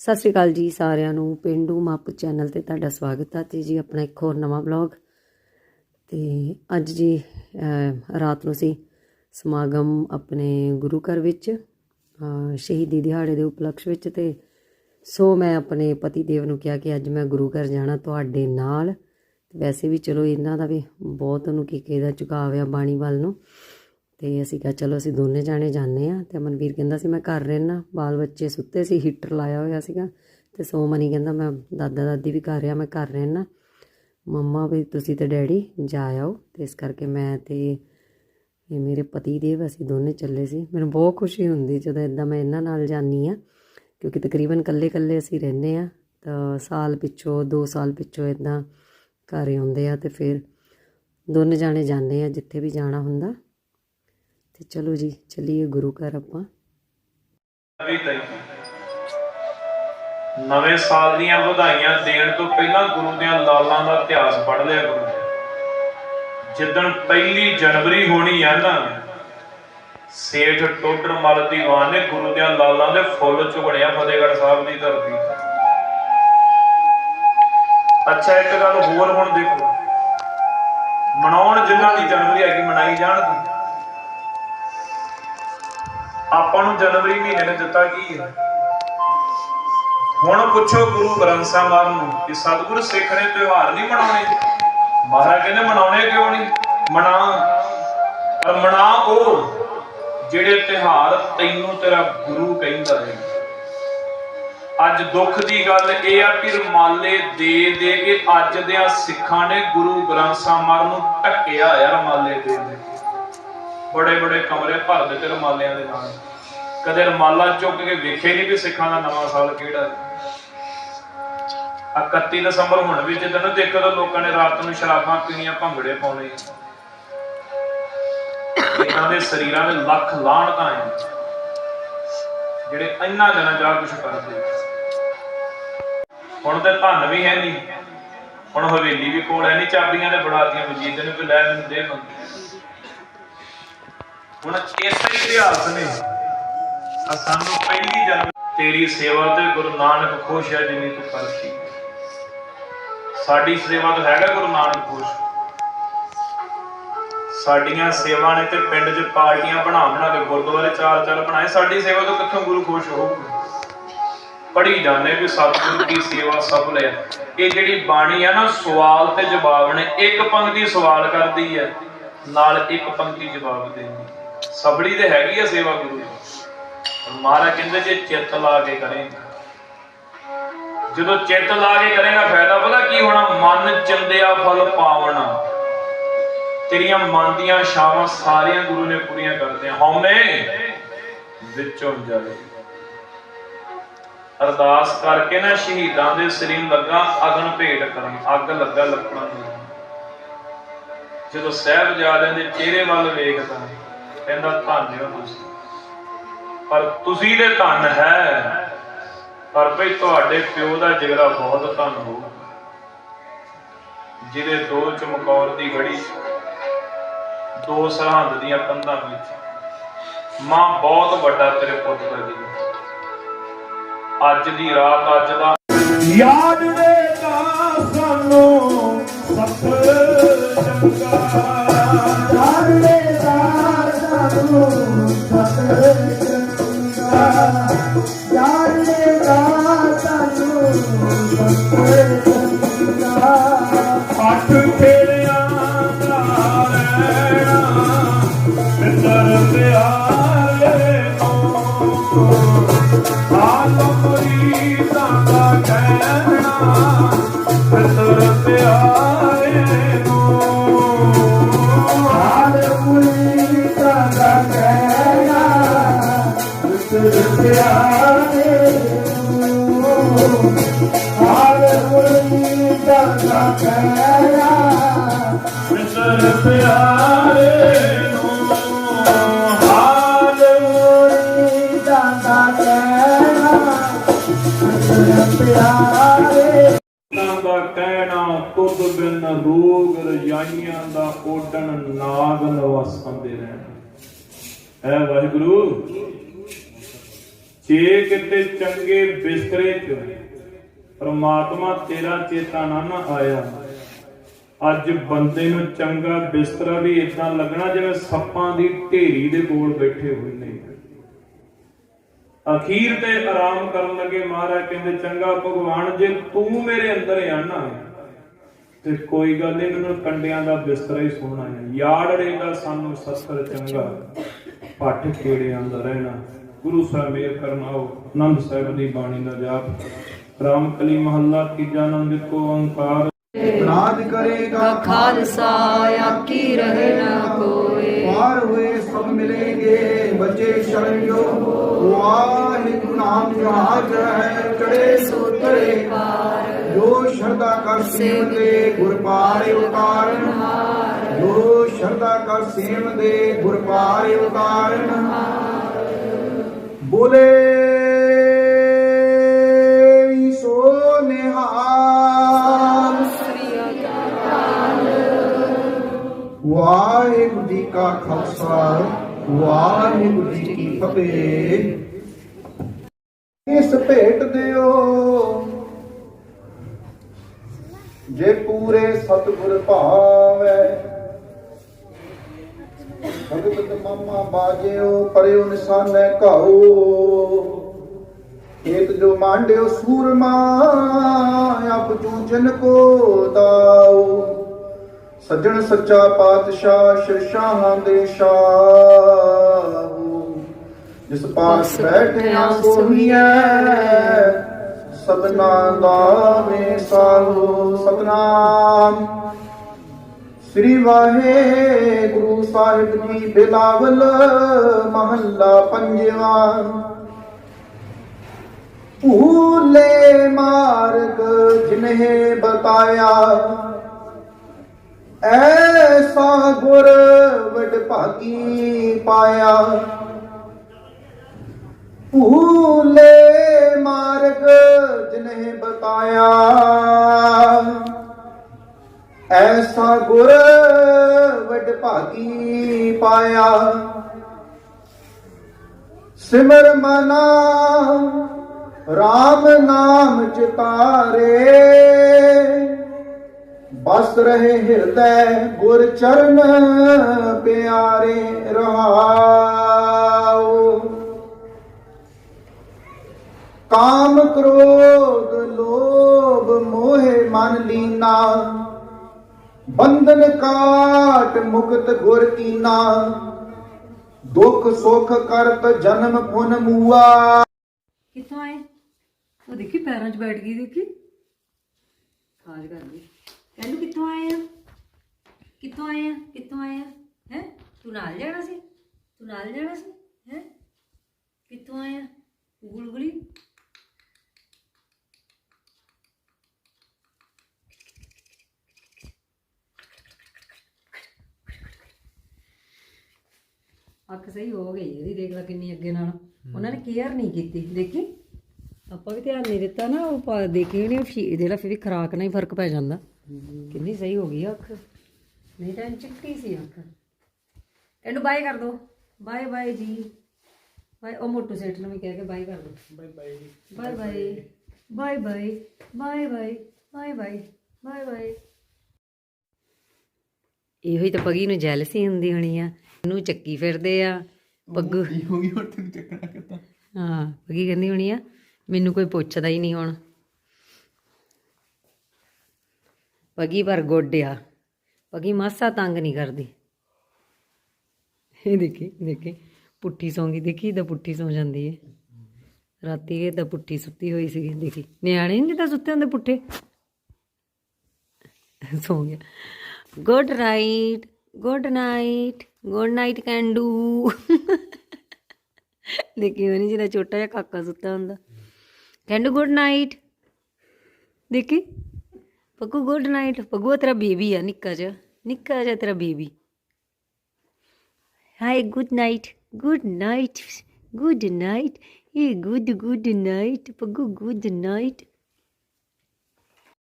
ਸਤਿ ਸ਼੍ਰੀ ਅਕਾਲ ਜੀ ਸਾਰਿਆਂ ਨੂੰ, ਪਿੰਡੂ ਮੱਪ ਚੈਨਲ ਤੇ ਤੁਹਾਡਾ ਸਵਾਗਤ ਹੈ ਤੇ ਜੀ ਆਪਣਾ ਇੱਕ ਹੋਰ ਨਵਾਂ ਵਲੌਗ। ਤੇ ਅੱਜ ਜੀ ਰਾਤ ਨੂੰ ਸੀ ਸਮਾਗਮ ਆਪਣੇ ਗੁਰੂ ਘਰ ਵਿੱਚ ਸ਼ਹੀਦੀ ਦਿਹਾੜੇ ਦੇ ਉਪਲਕਸ਼ ਵਿੱਚ ਤੇ ਸੋ ਮੈਂ ਆਪਣੇ ਪਤੀ ਦੇਵ ਨੂੰ ਕਿਹਾ ਕਿ ਅੱਜ ਮੈਂ ਗੁਰੂ ਘਰ ਜਾਣਾ ਤੁਹਾਡੇ ਨਾਲ। ਵੈਸੇ ਵੀ ਚਲੋ ਇਹਨਾਂ ਦਾ ਵੀ ਬਹੁਤ ਉਹਨੂੰ ਕੀ ਕਿਹਦਾ ਝੁਕਾਵ ਆ ਬਾਣੀ ਵੱਲ ਨੂੰ। ਤੇ ਅਸੀਂ ਕਿਹਾ, ਚਲੋ, ਅਸੀਂ ਦੋਨੇ ਜਾਣੇ ਜਾਂਦੇ ਆ ਤੇ ਮਨਵੀਰ ਕਹਿੰਦਾ ਸੀ, ਮੈਂ ਘਰ ਰਹਿਣਾ ਬਾਲ ਬੱਚੇ ਸੁੱਤੇ ਸੀ, ਹੀਟਰ ਲਾਇਆ ਹੋਇਆ ਸੀਗਾ। ਤੇ ਸੋਮਨੀ ਕਹਿੰਦਾ, ਮੈਂ ਦਾਦਾ ਦਾਦੀ ਵੀ ਘਰ ਆ, ਮੈਂ ਘਰ ਰਹਿਣਾ ਮੰਮਾ ਵੀ, ਤੁਸੀਂ ਤੇ ਡੈਡੀ, ਜਾ ਆਓ। ਤੇ ਇਸ ਕਰਕੇ ਮੈਂ ਤੇ ਇਹ ਮੇਰੇ ਪਤੀ ਦੇਵ, ਅਸੀਂ ਦੋਨੇ ਚੱਲੇ ਸੀ। ਮੈਨੂੰ ਬਹੁਤ ਖੁਸ਼ੀ ਹੁੰਦੀ ਜਦੋਂ ਇਦਾਂ ਮੈਂ ਇਹਨਾਂ ਨਾਲ ਜਾਂਦੀ ਆ ਕਿਉਂਕਿ ਤਕਰੀਬਨ ਇਕੱਲੇ ਇਕੱਲੇ ਅਸੀਂ ਰਹਿੰਦੇ ਆ ਤਾਂ ਸਾਲ ਪਿੱਛੋਂ 2 ਸਾਲ ਪਿੱਛੋਂ ਇਦਾਂ ਘਰ ਆਉਂਦੇ ਆ ਤੇ ਫਿਰ ਦੋਨੇ ਜਾਣੇ ਜਾਂਦੇ ਆ, ਜਿੱਥੇ ਵੀ ਜਾਣਾ ਹੁੰਦਾ। ਤੇ ਚਲੋ ਜੀ, ਚੱਲੀਏ ਗੁਰੂ ਘਰ ਆਪਾਂ। ਨਵੀਂ ਤਈ ਨਵੇਂ ਸਾਲ ਦੀਆਂ ਵਧਾਈਆਂ ਦੇਣ ਤੋਂ ਪਹਿਲਾਂ ਗੁਰੂ ਦੀਆਂ ਲਾਲਾਂ ਦਾ ਇਤਿਹਾਸ ਪੜ੍ਹ ਲਿਆ ਗੁਰੂ ਜਿੱਦਣ ਪਹਿਲੀ ਜਨਵਰੀ ਹੋਣੀ ਆ ਨਾ, ਸੇਠ ਟੋਡਰ ਮਲ ਦੀਵਾਨ ਨੇ ਗੁਰੂ ਦੀਆਂ ਲਾਲਾਂ ਦੇ ਫੁੱਲ ਝੁਗੜਿਆ ਫਤਿਹਗੜ੍ਹ ਸਾਹਿਬ ਦੀ ਧਰਤੀ ਅੱਛਾ, ਇੱਕ ਗੱਲ ਹੋਰ ਹੁਣ ਦੇਖੋ। ਮਨਾਉਣ ਜਿਨ੍ਹਾਂ ਦੀ ਜਨਵਰੀ ਹੈਗੀ, ਮਨਾਈ ਜਾਣ ਆਪਾਂ ਨੂੰ ਜਨਵਰੀ ਮਹੀਨੇ ਨੇ ਦਿੱਤਾ ਕੀ ਹੈ? ਹੁਣ ਪੁੱਛੋ ਗੁਰੂ ਗ੍ਰੰਥ ਸਾਹਿਬ ਨੂੰ ਕਿ ਸਤਿਗੁਰ ਸਿੱਖ ਨੇ ਤਿਉਹਾਰ ਨਹੀਂ ਮਨਾਉਣੇ। ਮਹਾਰਾਜ ਕਹਿੰਦੇ ਮਨਾਉਣੇ ਕਿਉਂ ਨਹੀਂ? ਮਨਾ। ਪਰ ਮਨਾ ਉਹ ਜਿਹੜੇ ਤਿਉਹਾਰ ਤੈਨੂੰ ਤੇਰਾ ਗੁਰੂ ਕਹਿੰਦਾ ਹੈ। ਅੱਜ ਦੁੱਖ ਦੀ ਗੱਲ ਇਹ ਆ ਕਿ ਰਮਾਲੇ ਦੇ ਦੇ ਕੇ ਅੱਜ ਦੇ ਆ ਸਿੱਖਾਂ ਨੇ ਗੁਰੂ ਗ੍ਰੰਥ ਸਾਹਿਬ ਮਹਾਰਾਜ ਨੂੰ ਢੱਕਿਆ ਆ ਰਮਾਲੇ ਦੇ ਦੇ ਬੜੇ ਬੜੇ ਕਮਰੇ ਭਰ ਦਿੱਤੇ ਰਮਾਲਿਆਂ ਦੇ ਨਾਲ। ਕਦੇ ਰਮਾਲਾ ਚੁੱਕ ਕੇ ਵੇਖੇ ਨਹੀਂ ਵੀ ਸਿੱਖਾਂ ਦਾ ਨਵਾਂ ਸਾਲ ਕਿਹੜਾ ਹੈ। 31 ਦਸੰਬਰ ਹੁਣ ਵੀ ਜਦੋਂ ਦੇਖੋ ਤਾਂ ਲੋਕਾਂ ਨੇ ਰਾਤ ਨੂੰ ਸ਼ਰਾਬਾਂ ਪੀਣੀਆਂ, ਭੰਗੜੇ ਪਾਉਣੇ। ਇਹਨਾਂ ਦੇ ਸਰੀਰਾਂ ਦੇ ਲੱਖ ਲਾਹਣਤਾਂ ਹੈ ਜਿਹੜੇ ਇੰਨਾ ਦਿਨਾਂ ਜਾ ਕੁਝ ਕਰਦੇ। ਹੁਣ ਤੇ ਧਨ ਵੀ ਹੈ ਨਹੀਂ ਹੁਣ ਹਵੇਲੀ ਵੀ ਕੋਲ ਹੈ ਨਹੀਂ ਚਾਬੀਆਂ ਦੇ ਬੜਾਤੀਆਂ ਵਜੀਦ ਨੇ ਵੀ ਲੈ ਮੈਨੂੰ ਦੇ ਮੰਗੀ ਹੁਣ ਇਸੇ ਇਤਿਹਾਸ ਨੇ ਆ ਸਾਨੂੰ ਪਹਿਲੀ ਜਨਮ ਤੇਰੀ ਸੇਵਾ ਤੇ ਗੁਰੂ ਨਾਨਕ ਖੁਸ਼ ਹੈ ਜਿੰਨੀ ਤੂੰ ਕਰਦੀ ਸਾਡੀ ਸੇਵਾ ਤੋਂ ਹੈਗਾ ਗੁਰੂ ਨਾਨਕ ਖੁਸ਼। ਸਾਡੀਆਂ ਸੇਵਾ ਨੇ ਤੇ ਪਿੰਡ 'ਚ ਪਾਰਟੀਆਂ ਬਣਾ ਬਣਾ ਕੇ ਗੁਰਦੁਆਰੇ ਚਾਰ ਚਾਰ ਬਣਾਏ। ਸਾਡੀ ਸੇਵਾ ਤੋਂ ਕਿੱਥੋਂ ਗੁਰੂ ਖੁਸ਼ ਹੋਊਗਾ ਪੜੀ ਜਾਂਦੇ ਵੀ ਸਤਿਗੁਰੂ ਦੀ ਸੇਵਾ ਸਫਲ ਹੈ ਇਹ ਜਿਹੜੀ ਬਾਣੀ ਆ ਨਾ, ਸਵਾਲ ਤੇ ਜਵਾਬ ਨੇ। ਇੱਕ ਪੰਕਤੀ ਸਵਾਲ ਕਰਦੀ ਹੈ, ਨਾਲ ਇੱਕ ਪੰਕਤੀ ਜਵਾਬ ਦੇਣੀ ਸਬੜੀ ਤੇ ਹੈਗੀ ਆ ਸੇਵਾ ਗੁਰੂ ਦੀ। ਮਹਾਰਾਜ ਕਹਿੰਦੇ ਜੇ ਚਿੱਤ ਲਾ ਕੇ ਕਰੇਗਾ। ਜਦੋਂ ਚਿੱਤ ਲਾ ਕੇ ਕਰੇਗਾ, ਫਾਇਦਾ ਪਤਾ ਕੀ ਹੋਣਾ? ਮਨ ਚੰਦਿਆ ਫਲ ਪਾਵਣਾ। ਤੇਰੀਆਂ ਮਨ ਦੀਆਂ ਸ਼ਾਵਾਂ ਸਾਰੀਆਂ ਗੁਰੂ ਨੇ ਪੂਰੀਆਂ ਕਰਤੀਆਂ ਹਉਮੈ, ਵਿੱਚੋਂ ਜਾਵੇ। ਅਰਦਾਸ ਕਰਕੇ ਨਾ ਸ਼ਹੀਦਾਂ ਦੇ ਸਰੀਰ ਲੱਗਾ, ਅਗਨ ਭੇਟ ਕਰਨ। ਅੱਗ ਲੱਗਾ ਲੱਕੜਾਂ ਨੂੰ ਜਦੋਂ ਸਾਹਿਬਜ਼ਾਦਿਆਂ ਦੇ ਚਿਹਰੇ ਵੱਲ ਵੇਖਦਾ ਕਹਿੰਦਾ ਧੰਨ ਹੋ ਤੁਸੀਂ। ਪਰ ਤੁਸੀਂ ਦੇ ਧੰਨ ਹੈ। ਪਰ ਭਈ ਤੁਹਾਡੇ ਪਿਓ ਦਾ ਜਿਗਰਾ ਬਹੁਤ ਧੰਨ ਹੋ, ਜਿਹਦੇ ਦੋ ਚਮਕੌਰ ਦੀ ਘੜੀ ਦੋ ਸਰਹੰਦ ਦੀਆਂ ਕੰਧਾਂ ਵਿੱਚ। ਮਾਂ ਬਹੁਤ ਵੱਡਾ ਤੇਰੇ ਪੁੱਤ ਦਾ ਜੀ। ਅੱਜ ਦੀ ਰਾਤ, ਅੱਜ ਦਾ ਯਾਦ ਦੇਗਾ ਸਾਨੂੰ ਸਤ ਚੰਗਾ ਆਲਮਰੀ ਦਾ ਕਹਿਣਾ ਫਿਤਰ ਪਿਆਰੇ ਬਿਨ ਰੋਗ ਰਜਾਈਆਂ ਦਾ ਓਡਣ ਨਾਗ ਨਵਾਸਾਂ ਦੇ ਰਹਿਣ। ਹੈ ਵਾਹਿਗੁਰੂ? ਜੇ ਕਿਤੇ ਚੰਗੇ ਬਿਸਤਰੇ 'ਚ ਪ੍ਰਮਾਤਮਾ ਤੇਰਾ ਚੇਤਾ ਨਾ ਨਾ ਆਇਆ, ਅੱਜ ਬੰਦੇ ਨੂੰ ਚੰਗਾ ਬਿਸਤਰਾ ਵੀ ਇਦਾਂ ਲੱਗਣਾ ਜਿਵੇਂ ਸੱਪਾਂ ਦੀ ਢੇਰੀ ਦੇ ਕੋਲ ਬੈਠੇ ਹੋਏ ਨੇ। ਅਖੀਰ ਤੇ ਆਰਾਮ ਕਰਨ ਲੱਗੇ ਮਹਾਰਾਜ ਕਹਿੰਦੇ, ਚੰਗਾ ਭਗਵਾਨ, ਜੇ ਤੂੰ ਮੇਰੇ ਅੰਦਰ ਆਣਾ ਤੇ ਕੋਈ ਗੱਲ ਨਹੀਂ ਮੈਨੂੰ ਕੰਡਿਆਂ ਦਾ ਬਿਸਤਰਾ ਹੀ ਸੋਹਣਾ ਹੈ। ਯਾੜੜੇ ਦਾ ਸਾਨੂੰ ਸਸਤਰ ਚੰਗਾ ਪੱਠ ਕੀੜਿਆਂ ਦਾ ਰਹਿਣਾ। ਗੁਰੂ ਸਾਹਿਬ ਮੇਰ ਕਰਨ ਆਓ ਆਨੰਦ ਸਾਹਿਬ ਦੀ ਬਾਣੀ ਦਾ ਜਾਪ। ਰਾਮ ਕਲੀ ਮਹੱਲਾ ਤੀਜਾ ਆਨੰਦ ਕੋ ਓੰਕਾਰ। ਰਾਜ ਕਰੇਗਾ ਖਾਲਸਾ ਆਕੀ ਰਹੇ ਨਾ ਕੋਏ। ਪਾਰ ਹੋਏ ਸਭ ਮਿਲेंगे ਬਚੇ ਸ਼ਰਨ ਜੋ ਵਾਹਿਗੁਰੂ ਨਾਮ ਜਹਾਜ ਹੈ ਚੜੇ ਸੋਤਰੇ ਪਾਰ। ਜੋ ਸ਼ਰਧਾ ਕਰ ਸੇਵ ਗੁਰ ਪਾਰੇ ਉਤਾਰਨ, ਜੋ ਸ਼ਰਧਾ ਕਰ ਸੇਵ ਦੇ ਗੁਰ ਪਾਰੇ ਉਤਾਰਨ। ਬੋਲੇ ਸੋ ਨਿਹਾਲ। ਵਾਹਿਗੁਰੂ ਜੀ ਕਾ ਖਾਲਸਾ, ਵਾਹਿਗੁਰੂ ਜੀ ਕੀ ਫਤਿਹ। ਇਸ ਭੇਟ ਦਿਓ। ਜੇ ਪੂਰੇ ਸਤਿਗੁਰ ਭਾਵੈ। ਭਗਤ ਮਮਾ ਬਾਜਿਓ ਪਰਿਓ ਨਿਸ਼ਾਨੈ ਘਾਉ ਏਤ ਜੋ ਮਾਂਡਿਓ ਸੂਰਮਾ ਅਬ ਤੂੰ ਜਨ ਕੋ ਦਾਉ ਸੱਜਣ ਸੱਚਾ ਪਾਤਸ਼ਾਹ ਸ਼ਾਹਾਂ ਦੇ ਸ਼ਾਹ। ਜਿਸ ਪਾਸ ਬੈਠਿਆ ਸੋਹੀਐ। ਸਤਨਾ ਦਾ ਮੇ ਸਾਹੋ ਸਤਨਾਮ। ਸ੍ਰੀ ਵਾਹਿਗੁਰੂ ਸਾਹਿਬ ਜੀ ਬਿਲਾਵਲ ਮਹੱਲਾ ਪੰਜਵਾ। ਭੂਲੇ ਮਾਰਗ ਜਿਨਹਿ ਬਤਾਇਆ, ਐਸਾ ਗੁਰ ਵਡ ਭਾਗੀ ਪਾਇਆ। ਭੂਲੇ ਮਾਰਗ ਜਿਨਹਿ ਬਤਾਇਆ। ਐਸਾ ਗੁਰ ਵੱਡ ਭਾਗੀ ਪਾਇਆ। ਸਿਮਰ ਮਨਾ RAM ਨਾਮ ਚਿਤਾਰੇ ਬਸ ਰਹੇ ਹਿਰਦੈ ਗੁਰ ਚਰਨ ਪਿਆਰੇ ਰਹਾਉ क्रोध, लोभ, मोह मान लीना। बंधन काट, मुक्त गुर कीना दुख सुख करत जन्म पुन मुआ। कितों आए? वो देखी पैरों च बैठ गई, देखी। खाज कर दी। कहलू कितों आए हैं कितों आए हैं कितों आए हैं है? तू नाल जाना सी? तू नाल जाना सी? है? कितों आए हैं गुलगुली? ਅੱਖ ਸਹੀ ਹੋ ਗਈ ਇਹਦੀ ਦੇਖ ਲੈ ਕਿੰਨੀ ਅੱਗੇ ਨਾਲ। ਉਹਨਾਂ ਨੇ ਕੇਅਰ ਨਹੀਂ ਕੀਤੀ ਦੇਖੀ? ਆਪਾਂ ਵੀ ਧਿਆਨ ਨਹੀਂ ਦਿੱਤਾ ਨਾ ਉਹ ਪਾ- ਦੇਖੀ ਨਹੀਂ ਇਹਦੇ ਨਾਲ ਫਿਰ ਵੀ ਖਰਾਕ ਨਾਲ ਹੀ ਫ਼ਰਕ ਪੈ ਜਾਂਦਾ। ਕਿੰਨੀ ਸਹੀ ਹੋ ਗਈ ਆ ਅੱਖ। ਨਹੀਂ ਤਾਂ ਚਿੱਟੀ ਸੀ ਅੱਖ। ਇਹਨੂੰ ਬਾਏ ਕਰ ਦੋ। ਬਾਏ ਬਾਏ ਜੀ। ਬਾਏ ਉਹ ਮੋਟੂ ਸੇਠ ਨੂੰ ਵੀ ਕਹਿ ਕੇ ਬਾਏ ਕਰ ਦੋ। Bye bye bye bye bye bye bye bye bye bye bye ਇਹੋ ਹੀ ਤਾਂ ਪਗੀ ਨੂੰ ਜੈਲਸੀ ਹੁੰਦੀ ਹੋਣੀ ਆ। ਇਹਨੂੰ ਚੱਕੀ ਫਿਰਦੇ ਆ। ਪੱਗੂ। ਹੋ ਗਈ ਹੋਰ ਤੈਨੂੰ ਚੱਕਣਾ ਕਿਤਾ ਹਾਂ ਪੱਗੀ ਕਹਿੰਦੀ ਹੋਣੀ ਆ ਮੈਨੂੰ ਕੋਈ ਪੁੱਛਦਾ ਹੀ ਨਹੀਂ ਹੁਣ। ਪੱਗੀ ਪਰ ਗੋਡਿਆ ਪੱਗੀ ਮਾਸਾ ਤੰਗ ਨਹੀਂ ਕਰਦੀ। ਇਹ ਦੇਖੀ ਦੇਖੀ ਪੁੱਠੀ ਸੌਂਗੀ ਦੇਖੀ ਤਾਂ ਪੁੱਠੀ ਸੌ ਜਾਂਦੀ ਹੈ ਰਾਤੀ ਇਹ ਤਾਂ ਪੁੱਠੀ ਸੁੱਤੀ ਹੋਈ ਸੀ ਦੇਖੀ। ਨਿਆਣੇ ਨਹੀਂ ਤਾਂ ਸੁੱਤੇ ਹੁੰਦੇ ਪੁੱਠੇ। ਸੌ ਗਿਆ। Good night. Good night good night ਕੈਂਡੂ ਦੇਖੀ ਹੋਣੀ ਜਿਹਦਾ ਛੋਟਾ ਜਿਹਾ ਕਾਕਾ ਸੁੱਤਾ ਹੁੰਦਾ। ਕੈਂਡੂ ਗੁੱਡ ਨਾਈਟ ਦੇਖੀ? ਪੱਗੂ ਗੁੱਡ ਨਾਈਟ ਪੱਗੂ ਤੇਰਾ ਬੇਬੀ ਆ, ਨਿੱਕਾ ਜਿਹਾ। ਨਿੱਕਾ ਜਿਹਾ ਤੇਰਾ baby. Hi good night good night good night ਇਹ ਗੁੱਡ ਗੁੱਡ ਨਾਈਟ ਪੱਗੂ ਗੁੱਡ ਨਾਈਟ